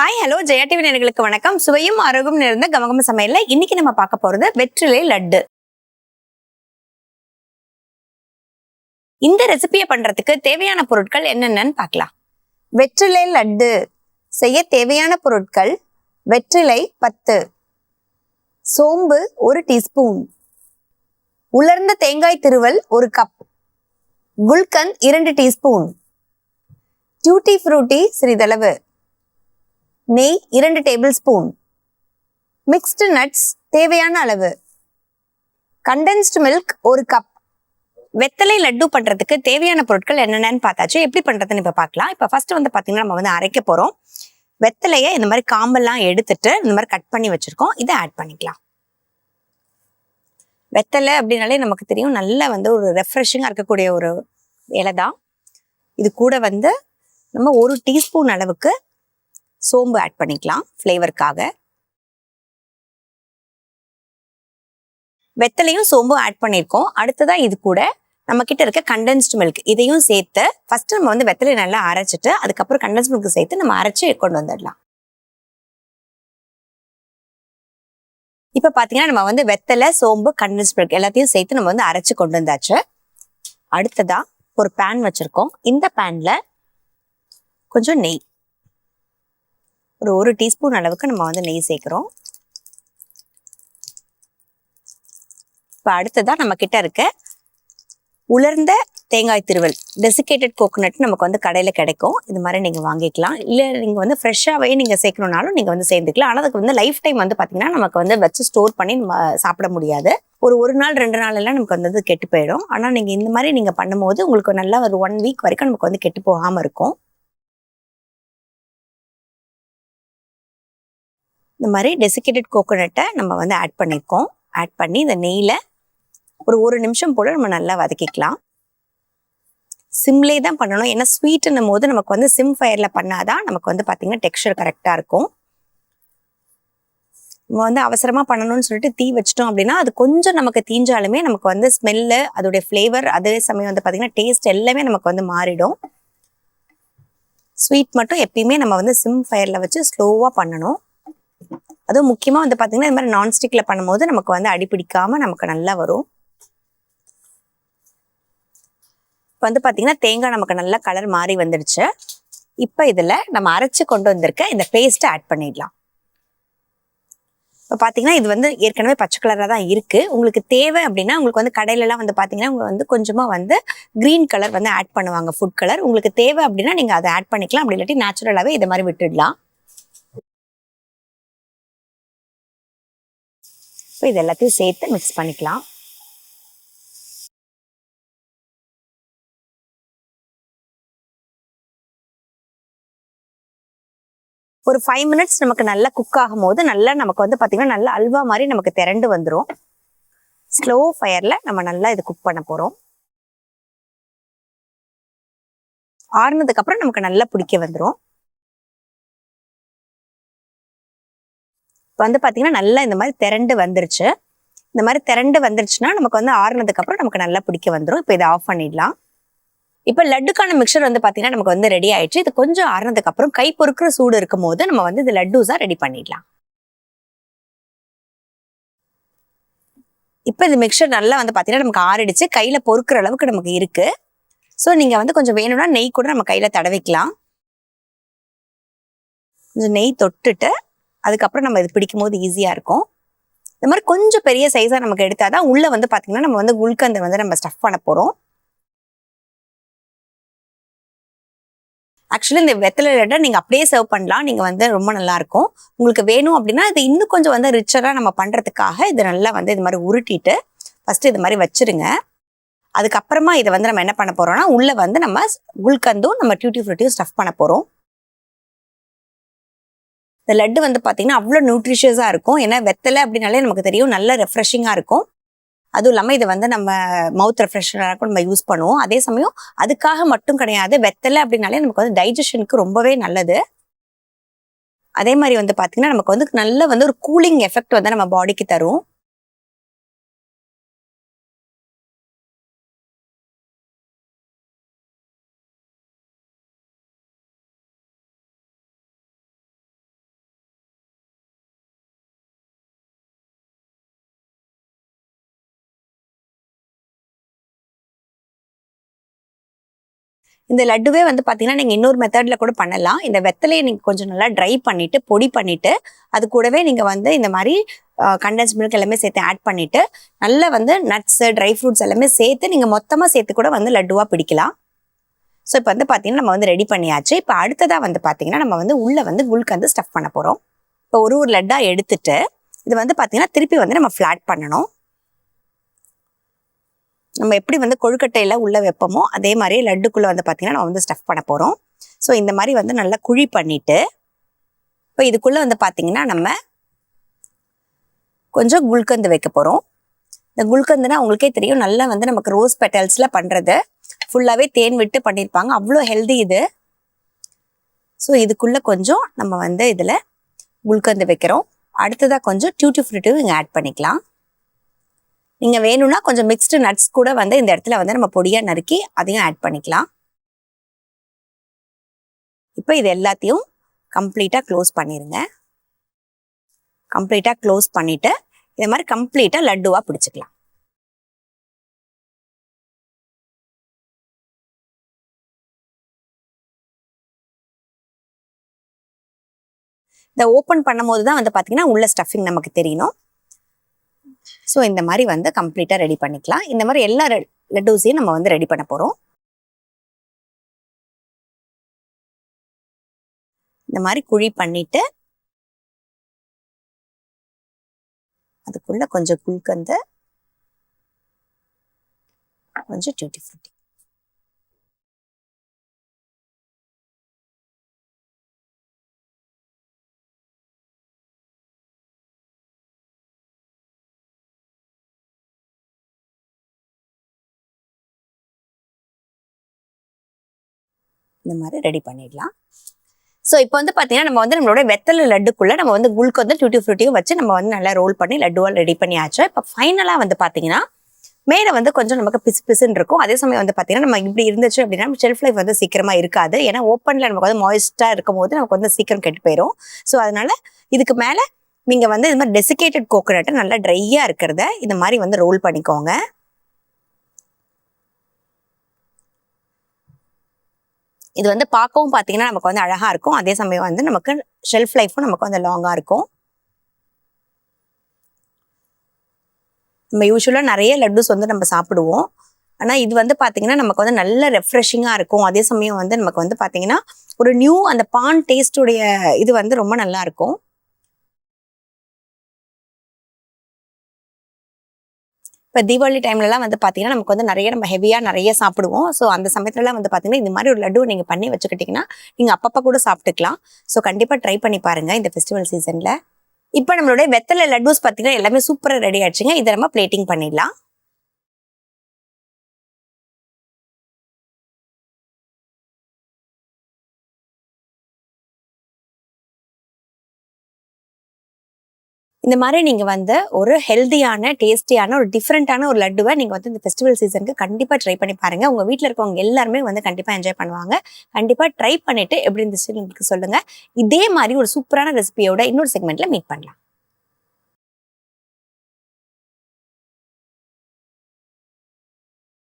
Hi hello Jaya TV நேர்களுக்கு வணக்கம். சுவையும் அருகும் நிறைந்த கமகம சமையல்ல இன்னைக்கு நம்ம பார்க்க போறது வெற்றிலை லட்டு. இந்த ரெசிபியை பண்றதுக்கு தேவையான பொருட்கள் என்னென்னன்னு பார்க்கலாம். வெற்றிலை லட்டு. செய்ய தேவையான பொருட்கள் வெற்றிலை பத்து. சோம்பு ஒரு டீஸ்பூன். உலர்ந்த தேங்காய் திருவல் ஒரு கப் குல்கந்த் இரண்டு டீஸ்பூன். டியூட்டி ஃப்ரூட்டி சிறிதளவு. நெய் இரண்டு டேபிள் ஸ்பூன் மிக்ஸ்டு நட்ஸ் தேவையான அளவு. கண்டென்ஸ்டு மில்க் ஒரு கப் வெத்தலை லட்டு பண்ணுறதுக்கு தேவையான பொருட்கள் என்னென்னு பார்த்தாச்சு. எப்படி பண்ணுறதுன்னு இப்போ பார்க்கலாம். இப்போ ஃபர்ஸ்ட் வந்து பார்த்தீங்கன்னா நம்ம வந்து அரைக்க போகிறோம் வெத்தலையை இந்த மாதிரி காம்பெல்லாம் எடுத்துட்டு இந்த மாதிரி கட் பண்ணி வச்சுருக்கோம். இதை ஆட் பண்ணிக்கலாம். வெத்தலை அப்படின்னாலே நமக்கு தெரியும். நல்ல வந்து ஒரு ரெஃப்ரெஷிங்காக இருக்கக்கூடிய ஒரு இலை தான் இது கூட வந்து நம்ம ஒரு டீஸ்பூன் அளவுக்கு சோம்பு ஆட் பண்ணிக்கலாம் ஃப்ளேவருக்காக வெத்தலையும் சோம்பும் ஆட் பண்ணியிருக்கோம் அடுத்ததாக இது கூட நம்ம கிட்ட இருக்க கண்டென்ஸ்டு மில்க் இதையும் சேர்த்து ஃபர்ஸ்ட் நம்ம வந்து வெத்தலையை நல்லா அரைச்சிட்டு அதுக்கப்புறம் கண்டென்ஸ் மில்க் சேர்த்து நம்ம அரைச்சி கொண்டு வந்துடலாம். இப்போ பார்த்தீங்கன்னா நம்ம வந்து வெத்தலை சோம்பு கண்டென்ஸ் மில்க் எல்லாத்தையும் சேர்த்து நம்ம வந்து அரைச்சி கொண்டு வந்தாச்சு. அடுத்ததா ஒரு பேன் வச்சுருக்கோம். இந்த பேனில் கொஞ்சம் நெய். ஒரு ஒரு டீஸ்பூன் அளவுக்கு நம்ம வந்து நெய் சேர்க்குறோம். இப்போ அடுத்ததாக நம்ம கிட்ட இருக்க உலர்ந்த தேங்காய் திருவல் டெசிகேட்டட் கோகோனட் நமக்கு வந்து கடையில் கிடைக்கும். இது மாதிரி நீங்கள் வாங்கிக்கலாம். இல்லை நீங்கள் வந்து ஃப்ரெஷ்ஷாகவே நீங்கள் சேர்க்கணுன்னாலும் நீங்கள் வந்து சேர்ந்துக்கலாம். ஆனால் அதுக்கு வந்து லைஃப் டைம் வந்து பார்த்தீங்கன்னா நமக்கு வந்து வச்சு ஸ்டோர் பண்ணி நம்ம சாப்பிட முடியாது. ஒரு ஒரு நாள் ரெண்டு நாள் எல்லாம் நமக்கு வந்து கெட்டு போயிடும். ஆனால் நீங்கள் இந்த மாதிரி நீங்கள் பண்ணும்போது உங்களுக்கு நல்லா ஒரு ஒன் வீக் வரைக்கும் நமக்கு வந்து கெட்டு போகாமல் இருக்கும். இந்த மாதிரி டெசிகேட்டட் கோகோனட்டை நம்ம வந்து ஆட் பண்ணியிருக்கோம் ஆட் பண்ணி இந்த நெய்யில் ஒரு ஒரு நிமிஷம் போல் நம்ம நல்லா வதக்கிக்கலாம். சிம்லே தான் பண்ணணும். ஏன்னா ஸ்வீட்டுன்னும் போது நமக்கு வந்து சிம் ஃபயரில் பண்ணாதான் நமக்கு வந்து பார்த்திங்கன்னா டெக்ஸ்டர் கரெக்டாக இருக்கும். நம்ம வந்து அவசரமாக பண்ணணும்னு சொல்லிட்டு தீ வச்சிட்டோம் அப்படின்னா அது கொஞ்சம் நமக்கு தீஞ்சாலுமே நமக்கு வந்து ஸ்மெல்லு அதோடைய ஃப்ளேவர் அதே சமயம் வந்து பார்த்திங்கன்னா டேஸ்ட் எல்லாமே நமக்கு வந்து மாறிடும். ஸ்வீட் மட்டும் எப்பயுமே நம்ம வந்து சிம் ஃபயரில் வச்சு ஸ்லோவாக பண்ணணும். அதுவும் முக்கியமாக வந்து பார்த்தீங்கன்னா இந்த மாதிரி நான்ஸ்டிக்கில் பண்ணும்போது நமக்கு வந்து அடிப்பிடிக்காம நமக்கு நல்லா வரும். இப்போ வந்து பார்த்தீங்கன்னா தேங்காய் நமக்கு நல்லா கலர் மாறி வந்துடுச்சு. இப்போ இதில் நம்ம அரைச்சி கொண்டு வந்திருக்க இந்த பேஸ்ட்டை ஆட் பண்ணிடலாம். இப்போ பார்த்தீங்கன்னா இது வந்து ஏற்கனவே பச்சை கலராக தான் இருக்குது உங்களுக்கு தேவை அப்படின்னா உங்களுக்கு வந்து கடையிலலாம் வந்து பார்த்தீங்கன்னா உங்களுக்கு வந்து கொஞ்சமாக வந்து க்ரீன் கலர் வந்து ஆட் பண்ணுவாங்க ஃபுட் கலர் உங்களுக்கு தேவை அப்படின்னா நீங்கள் அதை ஆட் பண்ணிக்கலாம். அப்படி இல்லாட்டி நேச்சுரலாகவே இதை மாதிரி விட்டுடலாம். இப்போ இது எல்லாத்தையும் சேர்த்து மிக்ஸ் பண்ணிக்கலாம். ஒரு ஃபைவ் மினிட்ஸ் நமக்கு நல்லா குக் ஆகும் போது நல்லா நமக்கு வந்து பார்த்திங்கன்னா நல்லா அல்வா மாதிரி நமக்கு திரண்டு வந்துடும் ஸ்லோ ஃபயரில் நம்ம நல்லா இது குக் பண்ண போகிறோம் ஆறுனதுக்கு அப்புறம் நமக்கு நல்லா பிடிக்க வந்துடும் இப்போ வந்து பார்த்தீங்கன்னா நல்லா இந்த மாதிரி திரண்டு வந்துருச்சு. இந்த மாதிரி திரண்டு வந்துருச்சுன்னா நமக்கு வந்து ஆறுனதுக்கப்புறம் நமக்கு நல்லா பிடிக்க வந்துடும் இப்போ இதை ஆஃப் பண்ணிடலாம். இப்போ லட்டுக்கான மிக்சர் வந்து பார்த்தீங்கன்னா நமக்கு வந்து ரெடி ஆயிடுச்சு. இது கொஞ்சம் ஆறுனதுக்கப்புறம் கை பொறுக்கிற சூடு இருக்கும் போது நம்ம வந்து இது லட்டூஸாக ரெடி பண்ணிடலாம். இப்போ இந்த மிக்சர் நல்லா வந்து பார்த்தீங்கன்னா நமக்கு ஆறிடுச்சு. கையில் பொறுக்கிற அளவுக்கு நமக்கு இருக்குது ஸோ நீங்கள் வந்து கொஞ்சம் வேணும்னா நெய் கூட நம்ம கையில் தடவிக்கலாம். கொஞ்சம் நெய் தொட்டுட்டு அதுக்கப்புறம் நம்ம இது பிடிக்கும் போது ஈஸியாக இருக்கும். இந்த மாதிரி கொஞ்சம் பெரிய சைஸாக நமக்கு எடுத்தால் தான் உள்ளே வந்து பார்த்தீங்கன்னா நம்ம வந்து குல்கந்தை வந்து நம்ம ஸ்டஃப் பண்ண போகிறோம் ஆக்சுவலி இந்த வெத்தலை லட்டை நீங்கள் அப்படியே சர்வ் பண்ணலாம். நீங்கள் வந்து ரொம்ப நல்லாயிருக்கும் உங்களுக்கு வேணும் அப்படின்னா இது இன்னும் கொஞ்சம் வந்து ரிச்சராக நம்ம பண்ணுறதுக்காக இது நல்லா வந்து இது மாதிரி உருட்டிட்டு ஃபஸ்ட்டு இது மாதிரி வச்சுருங்க. அதுக்கப்புறமா இதை வந்து நம்ம என்ன பண்ண போகிறோம்னா உள்ளே வந்து நம்ம குல்கந்தும் நம்ம டியூட்டி ஃப்ரூட்டியும் ஸ்டஃப் பண்ண போகிறோம் இந்த லட்டு வந்து பார்த்தீங்கன்னா அவ்வளோ நியூட்ரிஷியஸாக இருக்கும். ஏன்னா வெத்தலை அப்படின்னாலே நமக்கு தெரியும் நல்ல ரெஃப்ரெஷிங்காக இருக்கும். அதுவும் இல்லாமல் இதை வந்து நம்ம மவுத் ரெஃப்ரெஷராக நம்ம யூஸ் பண்ணுவோம். அதே சமயம் அதுக்காக மட்டும் கிடையாது வெத்தலை அப்படின்னாலே நமக்கு வந்து டைஜஷனுக்கு ரொம்பவே நல்லது. அதே மாதிரி வந்து பார்த்தீங்கன்னா நமக்கு வந்து நல்ல வந்து ஒரு கூலிங் எஃபெக்ட் வந்து நம்ம பாடிக்கு தரும். இந்த லட்டுவே வந்து பார்த்தீங்கன்னா நீங்கள் இன்னொரு மெத்தடில் கூட பண்ணலாம். இந்த வெத்தலையை நீங்கள் கொஞ்சம் நல்லா ட்ரை பண்ணிவிட்டு பொடி பண்ணிவிட்டு அது கூடவே நீங்கள் வந்து இந்த மாதிரி கண்டென்ஸ் மில்க் எல்லாமே சேர்த்து ஆட் பண்ணிவிட்டு நல்லா வந்து நட்ஸு ட்ரை ஃப்ரூட்ஸ் எல்லாமே சேர்த்து நீங்கள் மொத்தமாக சேர்த்து கூட வந்து லட்டுவாக பிடிக்கலாம். ஸோ இப்போ வந்து பார்த்தீங்கன்னா நம்ம வந்து ரெடி பண்ணியாச்சு. இப்போ அடுத்ததாக வந்து பார்த்தீங்கன்னா நம்ம வந்து உள்ளே வந்து குல்கந்து ஸ்டஃப் பண்ண போகிறோம் இப்போ ஒரு ஒரு லட்டாக எடுத்துட்டு இது வந்து பார்த்தீங்கன்னா திருப்பி வந்து நம்ம ஃப்ளாட் பண்ணணும். நம்ம எப்படி வந்து கொழுக்கட்டையில் உள்ள வைப்போமோ அதே மாதிரி லட்டுக்குள்ளே வந்து பார்த்தீங்கன்னா நம்ம வந்து ஸ்டஃப் பண்ண போகிறோம் ஸோ இந்த மாதிரி வந்து நல்லா குழி பண்ணிவிட்டு இப்போ இதுக்குள்ளே வந்து பார்த்திங்கன்னா நம்ம கொஞ்சம் குல்கந்து வைக்க போகிறோம் இந்த குல்கந்துனா உங்களுக்கே தெரியும் நல்லா வந்து நமக்கு ரோஸ் பெட்டல்ஸில் பண்ணுறது ஃபுல்லாகவே தேன் விட்டு பண்ணியிருப்பாங்க அவ்வளோ ஹெல்தி இது. ஸோ இதுக்குள்ளே கொஞ்சம் நம்ம வந்து இதில் குல்கந்து வைக்கிறோம். அடுத்ததாக கொஞ்சம் டியூட்டி ஃப்ரூட்டியும் இங்கே ஆட் பண்ணிக்கலாம். நீங்கள் வேணும்னா கொஞ்சம் மிக்ஸ்டு நட்ஸ் கூட வந்து இந்த இடத்துல வந்து நம்ம பொடியாக நறுக்கி அதையும் ஆட் பண்ணிக்கலாம். இப்போ இது எல்லாத்தையும் கம்ப்ளீட்டாக க்ளோஸ் பண்ணிடுங்க கம்ப்ளீட்டாக க்ளோஸ் பண்ணிவிட்டு இதை மாதிரி கம்ப்ளீட்டாக லட்டுவாக பிடிச்சிக்கலாம். இந்த ஓப்பன் பண்ணும்போது தான் வந்து பார்த்தீங்கன்னா உள்ள ஸ்டஃபிங் நமக்கு தெரியணும். ஸோ இந்த மாதிரி வந்து கம்ப்ளீட்டாக ரெடி பண்ணிக்கலாம். இந்த மாதிரி எல்லா லட்டூஸையும் நம்ம வந்து ரெடி பண்ண போகிறோம் இந்த மாதிரி குழி பண்ணிட்டு அதுக்குள்ள கொஞ்சம் குழுக்கந்து கொஞ்சம் டியூட்டி ஃப்ரூட்டி இந்த மாதிரி ரெடி பண்ணிடலாம். ஸோ இப்போ வந்து பார்த்தீங்கன்னா நம்ம வந்து நம்மளோட வெத்தலை லட்டுக்குள்ளே நம்ம வந்து குல்கந்து டியூட்டி ஃப்ரூட்டியும் வச்சு நம்ம வந்து நல்லா ரோல் பண்ணி லட்டுவால் ரெடி பண்ணியாச்சு. இப்போ ஃபைனலாக வந்து பார்த்தீங்கன்னா மேலே வந்து கொஞ்சம் நமக்கு பிசு பிசுன்னு இருக்கும். அதே சமயம் வந்து பார்த்தீங்கன்னா நம்ம இப்படி இருந்துச்சு அப்படின்னா ஷெல்ஃப் லைஃப் வந்து சீக்கிரமாக இருக்காது. ஏன்னா ஓப்பனில் நமக்கு வந்து மாய்ஸ்டாக இருக்கும் போது நமக்கு வந்து சீக்கிரம் கெட்டு போயிடும் ஸோ அதனால இதுக்கு மேலே நீங்கள் வந்து இது மாதிரி டெசிகேட்டட் கோகோனட்டை நல்லா ட்ரையாக இருக்கிறத இந்த மாதிரி வந்து ரோல் பண்ணிக்கோங்க. இது வந்து பார்க்கவும் பார்த்தீங்கன்னா நமக்கு வந்து அழகாக இருக்கும். அதே சமயம் வந்து நமக்கு ஷெல்ஃப் லைஃப்பும் நமக்கு வந்து லாங்காக இருக்கும். நம்ம யூஸ்வலாக நிறைய லட்டுஸ் வந்து நம்ம சாப்பிடுவோம். ஆனால் இது வந்து பார்த்தீங்கன்னா நமக்கு வந்து நல்ல ரெஃப்ரெஷிங்காக இருக்கும். அதே சமயம் வந்து நமக்கு வந்து பார்த்தீங்கன்னா ஒரு நியூ அந்த பான் டேஸ்டுடைய இது வந்து ரொம்ப நல்லா இருக்கும். இப்போ தீபாவளி டைம்லலாம் வந்து பார்த்தீங்கன்னா நமக்கு வந்து நிறைய நம்ம ஹெவியாக நிறைய சாப்பிடுவோம். ஸோ அந்த சமயத்துலலாம் வந்து பார்த்தீங்கன்னா இந்த மாதிரி ஒரு லட்டு நீங்கள் பண்ணி வச்சுக்கிட்டிங்கன்னா நீங்கள் அப்பப்போ கூட சாப்பிட்டுக்கலாம். ஸோ கண்டிப்பாக ட்ரை பண்ணி பாருங்கள் இந்த ஃபெஸ்டிவல் சீசனில் இப்போ நம்மளுடைய வெத்தலை லட்டூஸ் பார்த்தீங்கன்னா எல்லாமே சூப்பராக ரெடி ஆயிடுச்சுங்க. இதை நம்ம பிளேட்டிங் பண்ணிடலாம். இந்த மாதிரி நீங்கள் வந்து ஒரு ஹெல்தியான டேஸ்டியான ஒரு டிஃப்ரெண்ட்டான ஒரு லட்டுவை நீங்கள் வந்து இந்த ஃபெஸ்டிவல் சீசனுக்கு கண்டிப்பாக ட்ரை பண்ணி பாருங்கள் உங்கள் வீட்டில் இருக்கவங்க எல்லாருமே வந்து கண்டிப்பாக என்ஜாய் பண்ணுவாங்க. கண்டிப்பாக ட்ரை பண்ணிவிட்டு எப்படி இருந்துச்சு உங்களுக்கு சொல்லுங்கள் இதே மாதிரி ஒரு சூப்பரான ரெசிபியோட இன்னொரு செக்மெண்ட்டில் மீட் பண்ணலாம்.